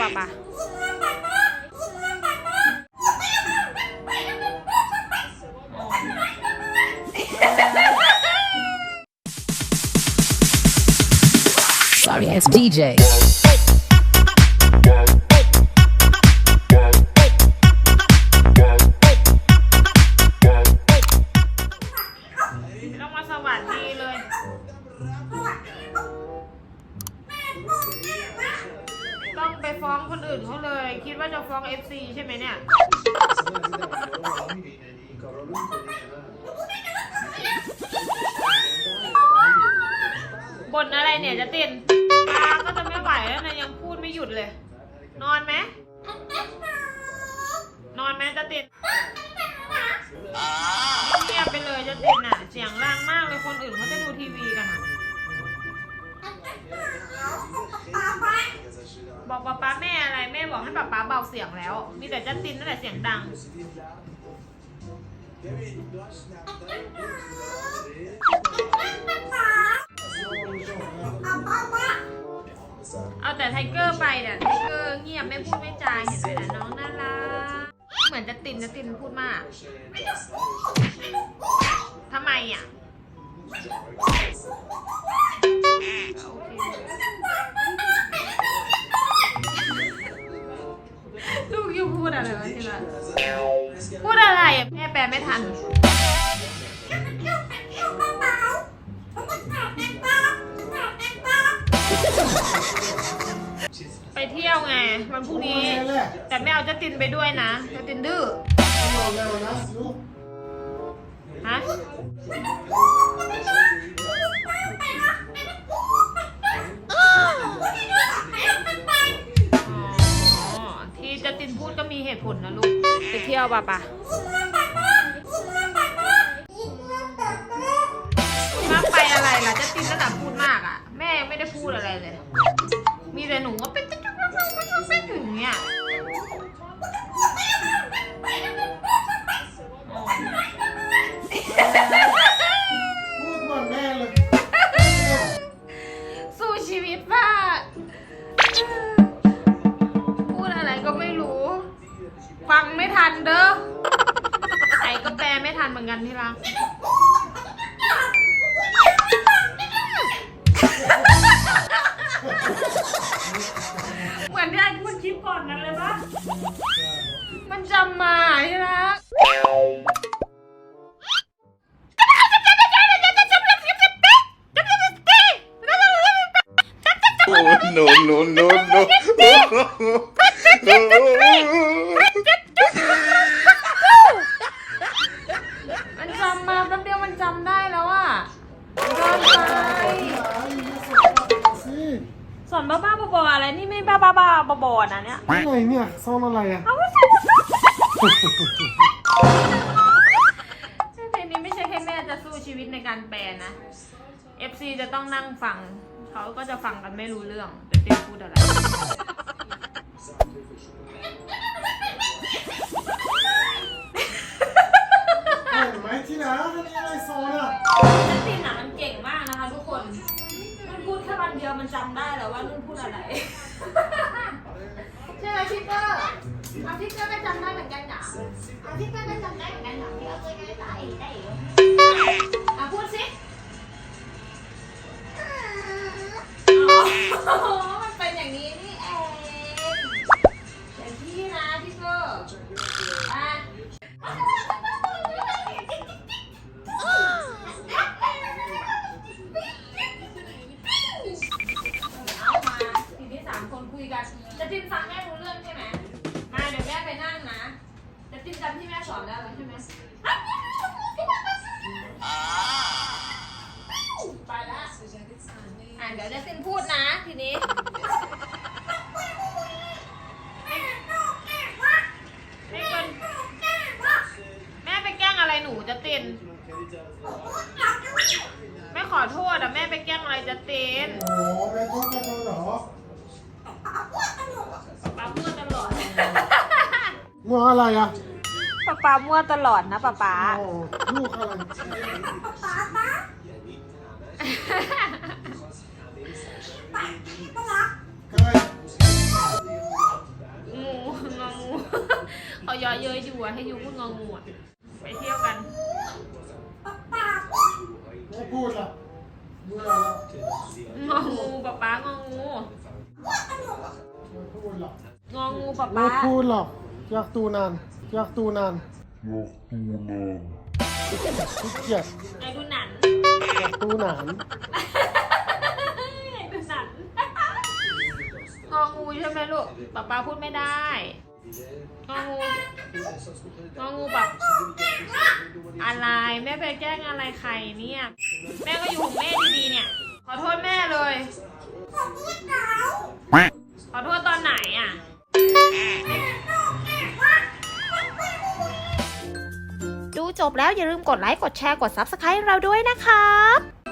ป่ะปะ Sorry ass DJ. ฟ้องคนอื่นเขาเลย คิดว่าจะฟ้อง FC ใช่ไหมเนี่ยบ่นอะไรเนี่ยจะตินตาก็จะไม่ไหวแล้วนะยังพูดไม่หยุดเลย นอนไหม นอนไหมจะตินเงียบไปเลยจะตินอะ เสียงดังมากเลยคนอื่นเขาจะดูทีวีกันอะ บอกป๊าป๊าแม่อะไรแม่บอกให้ป๊าป๊าเบาเสียงแล้ว มีแต่จัสตินนั่นแหละเสียงดัง เอาแต่ไทเกอร์ไปเนี่ยไทเกอร์เงียบไม่พูดไม่จาเห็นไหมนะน้องน่ารักเหมือนจะตินจะตินพูดมากทำไมอะโอเค ไม่ทัน ไปเที่ยวไงวันพรุ่งนี้ แต่ไม่เอาเจะตินไปด้วยนะเจะตินดื้อฮะที่เจะตินพูดก็มีเหตุผลนะลูก ไปเที่ยวป่ะปะ ล่ะเจะตินระดับพูดมากอะ แม่ยังไม่ได้พูดอะไรเลย มีแต่หนูว่าเป็นเป็นเป็นถึงเนี่ยพูดเหมือนแม่เลยสู้ชีวิตมากพูดอะไรก็ไม่รู้ ฟังไม่ทันเด้อใครก็แปลไม่ทันเหมือนกันที่รัก อนที่ไอ้พูดคลิปก่อนนั้นเลยปะมันจำมาที่รัก Oh, no, no, no, no. มันจำมาแป๊บเดียวมันจำได้แล้วอะเกินไป สิ ส อนบ้าๆบอๆอะไรนี่ไม่บ้าๆบอๆนะเนี่ยอะไรเนี่ยซ่อนอะไรอะเอาไม่ใช่เพลงนี้ไม่ใช่แค่แม่จะสู้ชีวิตในการแปลนะ FC จะต้องนั่งฟัง เขาก็จะฟังกันไม่รู้เรื่องจะเต็มพูดอะไร อ๋อมันเป็นอย่างนี้นี่เองเดี๋ยวพี่นะพี่เกอร์อะเอามาทีนี้สามคนคุยกันจะจิ้มฟังแม่รู้เรื่องใช่ไหมมาเดี๋ยวแม่ไปนั่งนะจะจิ้มจำที่แม่สอนแล้วใช่ไหม ดี๋ยวจะจิ้มพูดนะทีนี้ให้คนแม่ไปแกล้งอะไรหนูจะตินแม่ขอโทษอะแม่ไปแกล้งอะไรจะตินโอ้แม่ชอบกันเหรอป๊ามั่วตลอดมัวอะไรอะป๊าป๊ามั่วตลอดนะป๊าป๊าโอ้ลูกอะไรใคร เยอะเย้ยอยู่อะให้ยูพูดงองูอะไปเที่ยวกันไม่พูดหรอกเบื่อแล้วงองูป๊าป๊างองูไม่พูดหรอกงองูป๊าไม่ป๊าพูดหรอกอยากตูนานอยากตูนานขี้เกียจไอ้ดูหนันอยากตูหนานไอ้ดูหนันงองูใช่ไหมลูกป๊าป๊าพูดไม่ได้ งองูงองูแบบอะไรแม่ไปแกล้งอะไรใครเนี่ย แม่ก็อยู่ของแม่ดีๆเนี่ย ขอโทษแม่เลย ขอโทษตอนไหนอะดูจบแล้วอย่าลืมกดไลค์ กดแชร์ กด Subscribe เราด้วยนะครับ